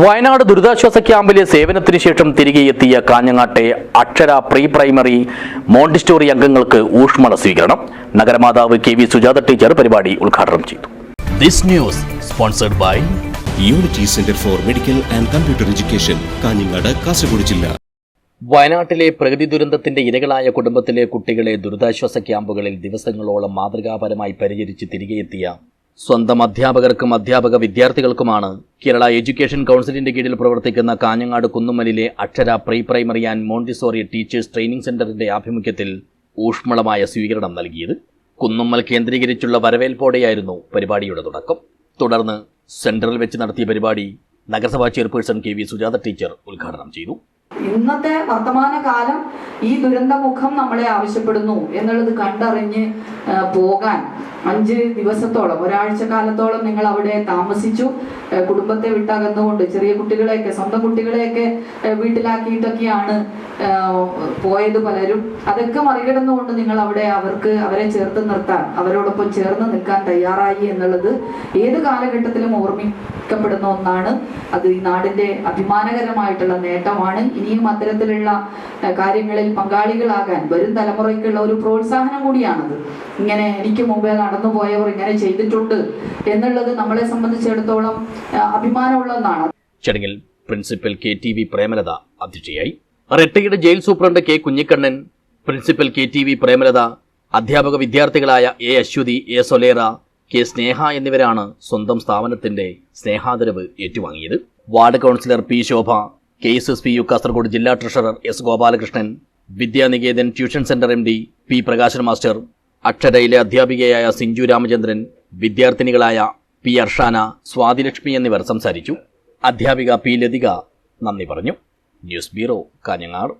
വയനാട് ദുരിതാശ്വാസ ക്യാമ്പിലെ സേവനത്തിന് ശേഷം തിരികെ എത്തിയ കാഞ്ഞങ്ങാട്ടെ അക്ഷര പ്രീ പ്രൈമറി മോണ്ടിസ്റ്റോറി അംഗങ്ങൾക്ക് ഊഷ്മള സ്വീകരണം. നഗരമാതാവ് കെ വി സുജാത ടീച്ചർ പരിപാടി ഉദ്ഘാടനം ചെയ്തു. This news sponsored by unity centre for medical and computer education Kanhangad Kasaragod ജില്ല. വയനാട്ടിലെ പ്രകൃതി ദുരന്തത്തിന്റെ ഇരകളായ കുടുംബത്തിലെ കുട്ടികളെ ദുരിതാശ്വാസ ക്യാമ്പുകളിൽ ദിവസങ്ങളോളം മാതൃകാപരമായി പരിചരിച്ച് തിരികെ എത്തിയ സ്വന്തം അധ്യാപകർക്കും അധ്യാപക വിദ്യാർത്ഥികൾക്കുമാണ് കേരള എഡ്യൂക്കേഷൻ കൗൺസിലിന്റെ കീഴിൽ പ്രവർത്തിക്കുന്ന Kanhangad കുന്നുമ്മലിലെ Akshara pre primary and Montessori teachers training സെന്ററിന്റെ ആഭിമുഖ്യത്തിൽ ഊഷ്മളമായ സ്വീകരണം നൽകിയത്. കുന്നുമ്മൽ കേന്ദ്രീകരിച്ചുള്ള വരവേൽപ്പോടെയായിരുന്നു പരിപാടിയുടെ തുടക്കം. തുടർന്ന് സെന്ററിൽ വെച്ച് നടത്തിയ പരിപാടി നഗരസഭാ chairperson K V Sujatha teacher ഉദ്ഘാടനം ചെയ്തു. ഇന്നത്തെ വർത്തമാനകാലം ഈ ദുരന്തമുഖം നമ്മളെ ആവശ്യപ്പെടുന്നു എന്നുള്ളത് കണ്ടറിഞ്ഞ് പോകാൻ അഞ്ച് ദിവസത്തോളം ഒരാഴ്ച കാലത്തോളം നിങ്ങൾ അവിടെ താമസിച്ചു. കുടുംബത്തെ വിട്ടകന്നുകൊണ്ട് ചെറിയ കുട്ടികളെയൊക്കെ സ്വന്തം കുട്ടികളെയൊക്കെ വീട്ടിലാക്കിയിട്ടൊക്കെയാണ് പോയത് പലരും. അതൊക്കെ മറികടന്നുകൊണ്ട് നിങ്ങൾ അവിടെ അവർക്ക് അവരെ ചേർത്ത് നിർത്താൻ അവരോടൊപ്പം ചേർന്ന് നിൽക്കാൻ തയ്യാറായി എന്നുള്ളത് ഏത് കാലഘട്ടത്തിലും ഓർമ്മിക്കപ്പെടുന്ന ഒന്നാണ്. അത് ഈ നാടിന്റെ അഭിമാനകരമായിട്ടുള്ള നേട്ടമാണ്. ഇനിയും അത്തരത്തിലുള്ള കാര്യങ്ങളിൽ പങ്കാളികളാകാൻ വരും തലമുറയ്ക്കുള്ള ഒരു പ്രോത്സാഹനം കൂടിയാണത്. ഇങ്ങനെ എനിക്ക് മുമ്പേ നടന്നു പോയവർ ഇങ്ങനെ ചെയ്തിട്ടുണ്ട് എന്നുള്ളത് നമ്മളെ സംബന്ധിച്ചിടത്തോളം അഭിമാനമുള്ളതാണ് ചടങ്ങിൽ principal K T V Premalatha അധ്യക്ഷയായി. റെട്ടയുടെ jail superintendent K Kunhikannan principal K T V Premalatha അധ്യാപക വിദ്യാർത്ഥികളായ A Aswathi A Solera K Sneha എന്നിവരാണ് സ്വന്തം സ്ഥാപനത്തിന്റെ സ്നേഹാദരവ് ഏറ്റുവാങ്ങിയത്. Ward councillor P Shobha K S S P U Kasaragod ജില്ലാ treasurer S Gopalakrishnan Vidyanikethan tuition centre M D P Prakashan master അക്ഷരയിലെ അധ്യാപികയായ സിഞ്ചു രാമചന്ദ്രൻ വിദ്യാർത്ഥിനികളായ P Arshana Swathilakshmi എന്നിവർ സംസാരിച്ചു. അധ്യാപിക പി ലതിക നന്ദി പറഞ്ഞു. News bureau Kanhangad.